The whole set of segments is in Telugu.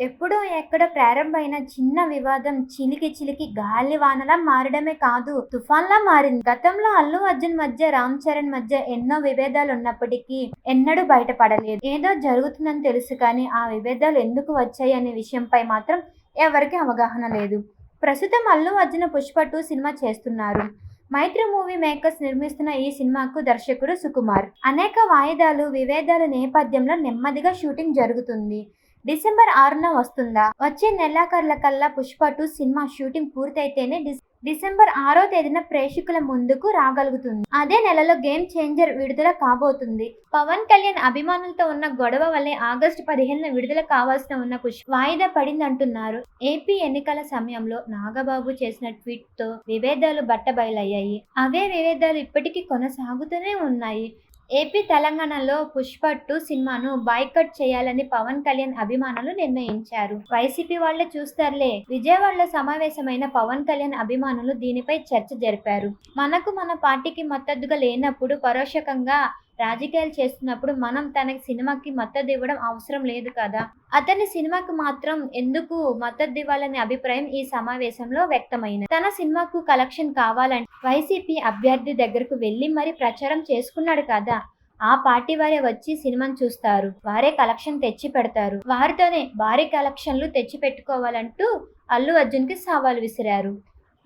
ఎక్కడ ప్రారంభమైన చిన్న వివాదం చిలికి చిలికి గాలి వానలా మారడమే కాదు తుఫాన్లా మారింది. గతంలో అల్లు అర్జున్ మధ్య రామ్ చరణ్ మధ్య ఎన్నో విభేదాలు ఉన్నప్పటికీ ఎన్నడూ బయటపడలేదు. ఏదో జరుగుతుందని తెలుసు కానీ ఆ విభేదాలు ఎందుకు వచ్చాయి అనే విషయంపై మాత్రం ఎవరికి అవగాహన లేదు. ప్రస్తుతం అల్లు అర్జున్ పుష్ప టూ సినిమా చేస్తున్నారు. మైత్రి మూవీ మేకర్స్ నిర్మిస్తున్న ఈ సినిమాకు దర్శకుడు సుకుమార్. అనేక వాయిదాలు విభేదాల నేపథ్యంలో నెమ్మదిగా షూటింగ్ జరుగుతుంది. డిసెంబర్ ఆరున వస్తుందా? వచ్చే నెలాఖర్ల కల్లా పుష్ప టూ సినిమా షూటింగ్ పూర్తయితేనే డిస్- డిసెంబర్ ఆరో తేదీన ప్రేక్షకుల ముందుకు రాగలుగుతుంది. అదే నెలలో గేమ్ చేంజర్ విడుదల కాబోతుంది. పవన్ కళ్యాణ్ అభిమానులతో ఉన్న గొడవ వల్లే ఆగస్టు పదిహేనున విడుదల కావాల్సిన ఉన్న పుష్ప వాయిదా పడిందంటున్నారు. ఏపీ ఎన్నికల సమయంలో నాగబాబు చేసిన ట్వీట్తో విభేదాలు బట్టబయలయ్యాయి. అవే విభేదాలు ఇప్పటికీ కొనసాగుతూనే ఉన్నాయి. ఏపీ తెలంగాణలో పుష్ప టూ సినిమాను బాయ్కట్ చేయాలని పవన్ కళ్యాణ్ అభిమానులు నిర్ణయించారు. వైసీపీ వాళ్ళే చూస్తారులే. విజయవాడలో సమావేశమైన పవన్ కళ్యాణ్ అభిమానులు దీనిపై చర్చ జరిపారు. మనకు మన పార్టీకి మద్దతుగా లేనప్పుడు పరోక్షకంగా రాజకీయాలు చేస్తున్నప్పుడు మనం తనకి సినిమాకి మద్దతు ఇవ్వడం అవసరం లేదు కదా? అతని సినిమాకు మాత్రం ఎందుకు మద్దతు ఇవ్వాలనే అభిప్రాయం ఈ సమావేశంలో వ్యక్తమైంది. తన సినిమాకు కలెక్షన్ కావాలంటే వైసీపీ అభ్యర్థి దగ్గరకు వెళ్ళి మరి ప్రచారం చేసుకున్నాడు కదా? ఆ పార్టీ వారే వచ్చి సినిమాను చూస్తారు. వారే కలెక్షన్ తెచ్చి పెడతారు. వారితోనే భారీ కలెక్షన్లు తెచ్చి పెట్టుకోవాలంటూ అల్లు అర్జున్కి సవాల్ విసిరారు.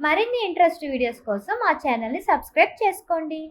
మరిన్ని ఇంట్రెస్ట్ వీడియోస్ కోసం మా ఛానల్ని సబ్స్క్రైబ్ చేసుకోండి.